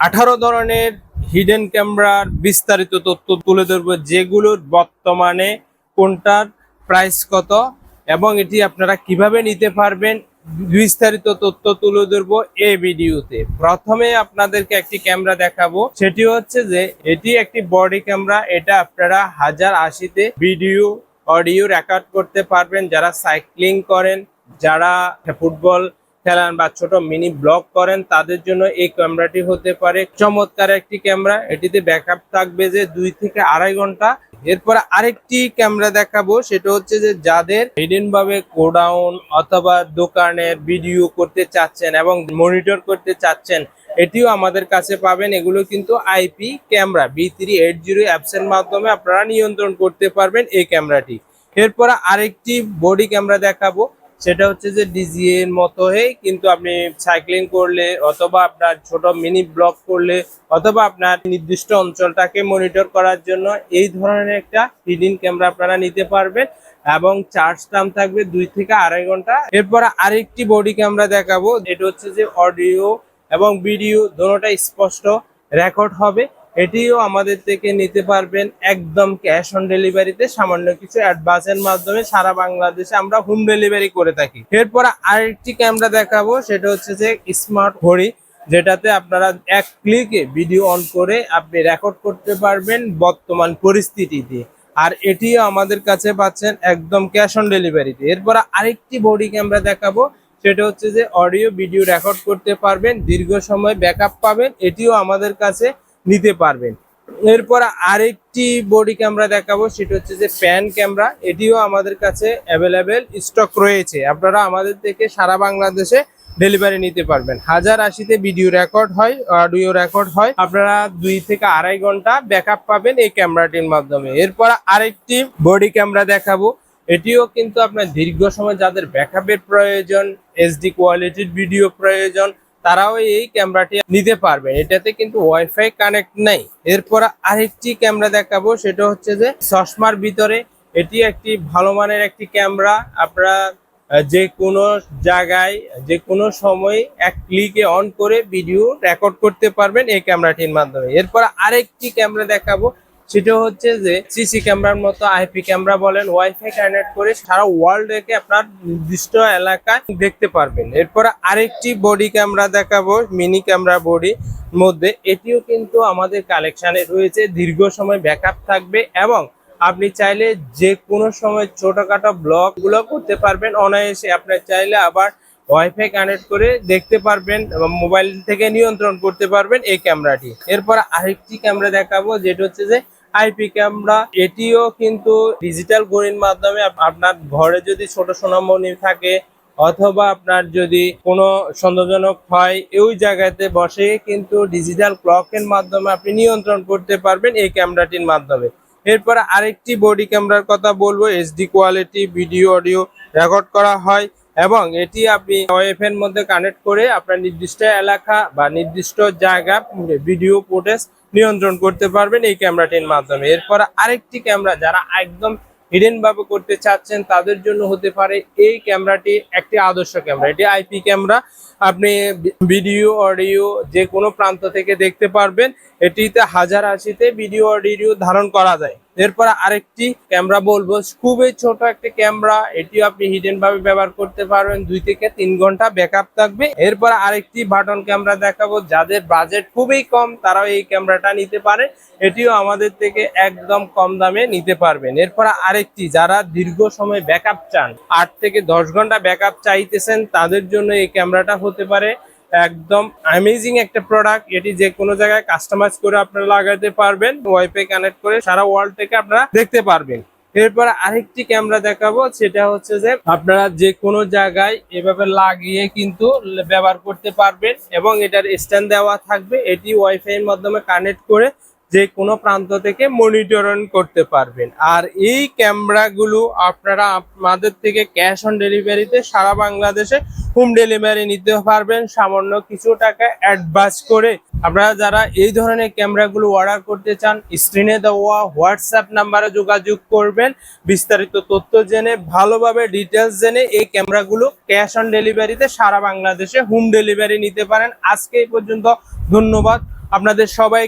আঠারো ধরনের হিডেন ক্যামেরার বিস্তারিত তথ্য তুলে ধরবো যেগুলোর বর্তমানে কোনটার প্রাইস কত এবং এটি আপনারা কীভাবে নিতে পারবেন, বিস্তারিত তথ্য তুলে ধরবো এই ভিডিওতে। প্রথমে আপনাদেরকে একটি ক্যামেরা দেখাবো, সেটি হচ্ছে যে এটি একটি বডি ক্যামেরা এটা আপনারা হাজার আশিতে ভিডিও অডিও রেকর্ড করতে পারবেন, যারা সাইক্লিং করেন, যারা ফুটবল খেলান বা ছোট মিনি ব্লগ করেন, তাদের জন্য এই ক্যামেরাটি হতে পারে। চমৎকার একটি ক্যামেরা, এটিতে ব্যাকআপ থাকবে যে দুই থেকে আড়াই ঘণ্টা। এরপর আরেকটি ক্যামেরা দেখাবো, সেটা হচ্ছে যে যাদের হিডেন ভাবে গোডাউন অথবা দোকানের ভিডিও করতে চাচ্ছেন এবং মনিটর করতে চাচ্ছেন, এটিও আমাদের কাছে পাবেন। এগুলো কিন্তু IP camera B three eight zero অ্যাপসের মাধ্যমে আপনারা নিয়ন্ত্রণ করতে পারবেন এই ক্যামেরাটি। এরপর আরেকটি বডি ক্যামেরা দেখাবো সেটা হচ্ছে যে ডিজি এর মতো হয়ে কিন্তু আপনি সাইক্লিং করলে অথবা আপনার ছোট মিনি ব্লগ করলে অথবা আপনার নির্দিষ্ট অঞ্চলটাকে মনিটর করার জন্য এই ধরনের একটা হিডিন ক্যামেরা আপনারা নিতে পারবেন এবং চার্জ টাইম থাকবে দুই থেকে আড়াই ঘণ্টা। এরপর আরেকটি বডি ক্যামেরা দেখাবো। যেটা হচ্ছে যে অডিও এবং ভিডিও দুটোটাই স্পষ্ট রেকর্ড হবে। এটিও আমাদের থেকে নিতে পারবেন একদম ক্যাশ অন ডেলিভারিতে সামান্য কিছু অ্যাডভান্সের মাধ্যমে সারা বাংলাদেশে আমরা হোম ডেলিভারি করে থাকি। এরপর আরেকটি ক্যামেরা দেখাবো, সেটা হচ্ছে যে স্মার্ট ঘড়ি যেটাতে আপনারা এক ক্লিকে ভিডিও অন করে আপনি রেকর্ড করতে পারবেন বর্তমান পরিস্থিতিতে আর এটিও আমাদের কাছে পাচ্ছেন একদম ক্যাশ অন ডেলিভারিতে এরপর আরেকটি বডি ক্যামেরা দেখাবো, সেটা হচ্ছে যে অডিও ভিডিও রেকর্ড করতে পারবেন, দীর্ঘ সময় ব্যাকআপ পাবেন। এটিও আমাদের কাছে নিতে পারবেন। এরপর আরেকটি বডি ক্যামেরা দেখাবো, সেটা হচ্ছে যে প্যান ক্যামেরা এটিও আমাদের কাছে অ্যাভেলেবেল স্টক রয়েছে। আপনারা আমাদের থেকে সারা বাংলাদেশে ডেলিভারি নিতে পারবেন। হাজার আশিতে ভিডিও রেকর্ড হয় অডিও রেকর্ড হয়। আপনারা দুই থেকে আড়াই ঘণ্টা ব্যাকআপ পাবেন এই ক্যামেরাটির মাধ্যমে। এরপর আরেকটি বডি ক্যামেরা দেখাবো। এটিও কিন্তু আপনার দীর্ঘ সময় যাদের ব্যাকআপের প্রয়োজন এইচডি কোয়ালিটির ভিডিও প্রয়োজন তারাও এই ক্যামেরাটি নিতে পারবেন এটাতে কিন্তু ওয়াইফাই কানেক্ট নাই। এরপর আরেকটি ক্যামেরা দেখাবো, সেটা হচ্ছে যে চশমার ভিতরে। এটি একটি ভালো মানের একটি ক্যামেরা। আপনারা যে কোনো জায়গায়, যে কোনো সময় এক ক্লিকে অন করে ভিডিও রেকর্ড করতে পারবেন এই ক্যামেরাটির মাধ্যমে। এরপর আরেকটি ক্যামেরা দেখাবো সেটা হচ্ছে যে সিসি ক্যামেরার মতো, আইপি ক্যামেরা বলেন ওয়াইফাই কানেক্ট করে সারা ওয়ার্ল্ড রেখে আপনার নির্দিষ্ট এলাকায় দেখতে পারবেন। এরপর আরেকটি বডি ক্যামেরা দেখাবো মিনি ক্যামেরা বডি মধ্যে। এটিও কিন্তু আমাদের কালেকশনে রয়েছে, দীর্ঘ সময় ব্যাকআপ থাকবে এবং আপনি চাইলে যে কোনো সময় ছোটখাটো ব্লগগুলো করতে পারবেন। অনায়াসে আপনার চাইলে আবার ওয়াইফাই কানেক্ট করে দেখতে পারবেন এবং মোবাইল থেকে নিয়ন্ত্রণ করতে পারবেন এই ক্যামেরাটি এরপর আরেকটি ক্যামেরা দেখাবো, যেটা হচ্ছে যে আইপি ক্যামেরা, এটিও কিন্তু ডিজিটাল ঘড়ির মাধ্যমে আপনার ঘরে যদি ছোট সোনামণি থাকে অথবা আপনার যদি কোনো সন্দেহজনক হয়, ওই জায়গাতে বসে কিন্তু ডিজিটাল ক্লকের মাধ্যমে আপনি নিয়ন্ত্রণ করতে পারবেন এই ক্যামেরাটির মাধ্যমে। এরপর আরেকটি বডি ক্যামেরার কথা বলব HD quality video audio record করা হয়। এবং এটি আপনি ওয়েফ এর মধ্যে কানেক্ট করে আপনার নির্দিষ্ট এলাকা বা নির্দিষ্ট জায়গা ভিডিও ফুটেজ নিয়ন্ত্রণ করতে পারবেন এই ক্যামেরাটির মাধ্যমে। এরপর আরেকটি ক্যামেরা যারা একদম হিডেন ভাবে করতে চাচ্ছেন, তাদের জন্য হতে পারে এই ক্যামেরাটি একটি আদর্শ ক্যামেরা এটি আইপি ক্যামেরা আপনি ভিডিও অডিও যে কোনো প্রান্ত থেকে দেখতে পারবেন। এটিতে হাজার আশিতে ভিডিও অডিও ধারণ করা যায়। এরপর আরেকটি ক্যামেরা বলব, খুবই ছোট একটি ক্যামেরা, এটিও আপনি হিডেন ভাবে ব্যবহার করতে পারবেন, দুই থেকে তিন ঘণ্টা ব্যাকআপ থাকবে। এরপর আরেকটি বাটন ক্যামেরা দেখাবো, যাদের বাজেট খুবই কম, তারাও এই ক্যামেরাটা নিতে পারে, এটিও আমাদের থেকে একদম কম দামে নিতে পারবেন। এরপর আরেকটি, যারা দীর্ঘ সময় ব্যাকআপ চান, আট থেকে দশ ঘণ্টা ব্যাকআপ চাইতেছেন, তাদের জন্য এই ক্যামেরাটা হতে পারে। একদম অ্যামেজিং একটা প্রোডাক্ট এটি যে কোনো জায়গায় কাস্টমাইজ করে আপনারা লাগাতে পারবেন ওয়াইফাই কানেক্ট করে সারা ওয়ার্ল্ড থেকে আপনারা দেখতে পারবেন। এরপর আরেকটি ক্যামেরা দেখাবো, সেটা হচ্ছে যে আপনারা যে কোনো জায়গায় এভাবে লাগিয়ে কিন্তু ব্যবহার করতে পারবেন এবং এটার স্ট্যান্ড দেওয়া থাকবে। এটি ওয়াইফাই এর মাধ্যমে কানেক্ট করে যে কোনো প্রান্ত থেকে মনিটরিং করতে পারবেন। আর এই ক্যামেরাগুলো আপনারা আমাদের থেকে ক্যাশ অন ডেলিভারিতে সারা বাংলাদেশে হোম ডেলিভারি নিতে পারবেন। সামান্য কিছু টাকা অ্যাডভান্স করে আপনারা যারা এই ধরনের ক্যামেরাগুলো অর্ডার করতে চান স্ক্রিনে দেওয়া হোয়াটসঅ্যাপ নাম্বারে যোগাযোগ করবেন। বিস্তারিত তথ্য জেনে, ভালোভাবে ডিটেলস জেনে এই ক্যামেরাগুলো ক্যাশ অন ডেলিভারিতে সারা বাংলাদেশে হোম ডেলিভারি নিতে পারেন। আজকে এই পর্যন্ত ধন্যবাদ। আপনাদের সবাই